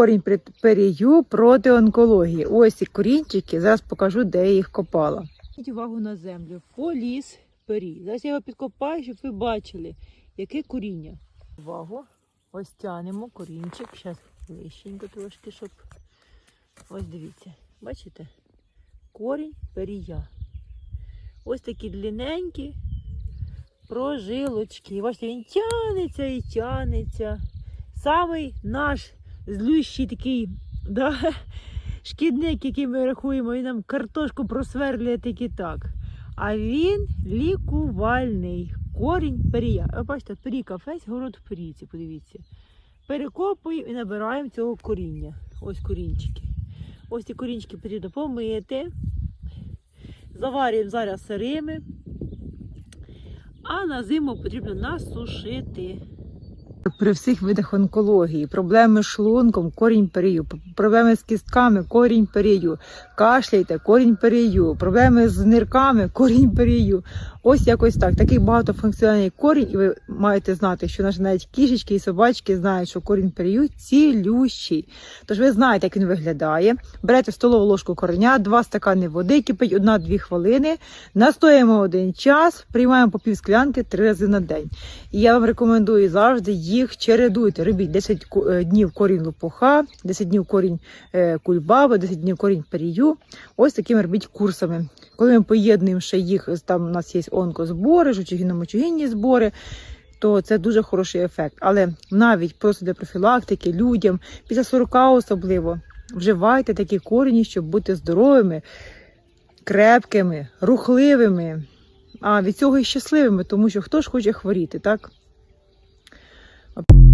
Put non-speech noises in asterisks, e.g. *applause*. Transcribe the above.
Корінь перію проти онкології. Ось ці корінчики. Зараз покажу, де я їх копала. Зверніть увагу на землю. Поліс перій. Зараз я його підкопаю, щоб ви бачили, яке коріння. Увагу. Ось тянемо корінчик. Зараз ближченько трошки, щоб. Ось дивіться. Бачите? Корінь перія. Ось такі длинненькі прожилочки. Бачите, він тянеться і тянеться. Самий наш злющий такий да, шкідник, який ми рахуємо, він нам картошку просверлює тільки так. А він лікувальний. Корінь перія. Ви бачите, періка, весь город в перійці, подивіться. Перекопуємо і набираємо цього коріння. Ось корінчики. Ось ці корінчики потрібно помити. Заварюємо зараз сирими. А на зиму потрібно насушити. При всіх видах онкології, проблеми з шлунком, корінь перію, проблеми з кістками, корінь перію, кашляйте, корінь перію, проблеми з нирками, *laughs* корінь перію. Ось якось так. Такий багатофункціональний корінь, і ви маєте знати, що навіть кішечки і собачки знають, що корінь перію цілющий. Тож ви знаєте, як він виглядає. Берете столову ложку кореня, два стакани води, кипить одна-дві хвилини, настоїмо один час, приймаємо по пів склянки три рази на день. І я вам рекомендую завжди їх чередуйте. Робіть 10 е, днів корінь лопуха, 10 днів корінь е, кульбаби, 10 днів корінь перію. Ось такими робіть курсами. Коли ми поєднуємо ще їх, там у нас є онкозбори, жучогінно-мочогінні збори, то це дуже хороший ефект. Але навіть просто для профілактики людям, після 40 особливо, вживайте такі корені, щоб бути здоровими, крепкими, рухливими, а від цього і щасливими, тому що хто ж хоче хворіти, так? A